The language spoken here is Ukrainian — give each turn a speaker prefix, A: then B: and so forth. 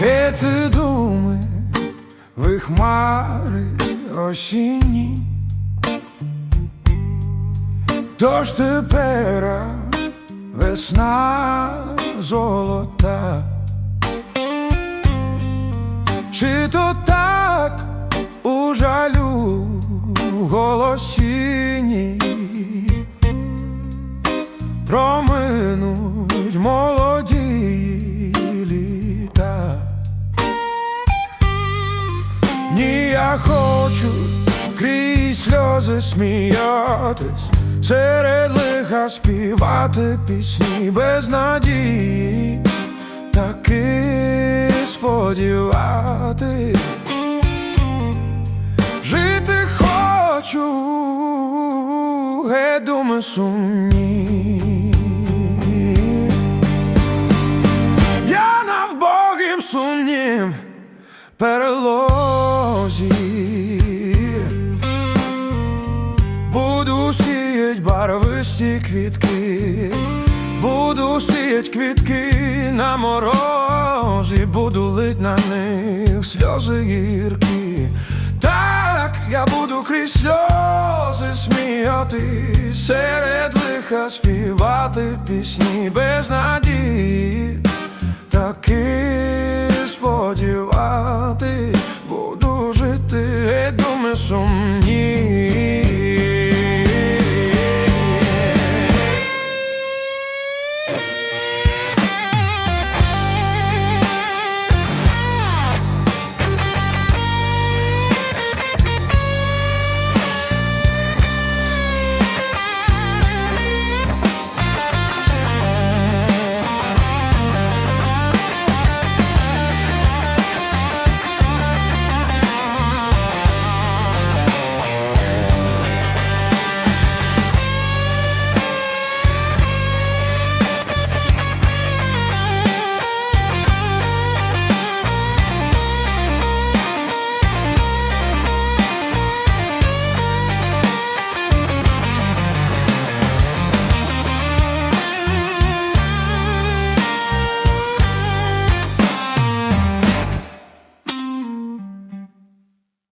A: Гети думи, ви хмари осінні. Тож тепер весна золота. Чи то так у жалю голосіні проминуть молоді Ні, я хочу крізь сльози сміятись, серед лиха співати пісні без надії, таки сподіватись. Жити хочу, геть думи сумні. Я навбогім сумнім перелозі Буду сіять барвисті квітки, буду сіять квітки на морозі, буду лить на них сльози гіркі. Так я буду крізь сльози сміяти, серед лиха співати пісні без надії.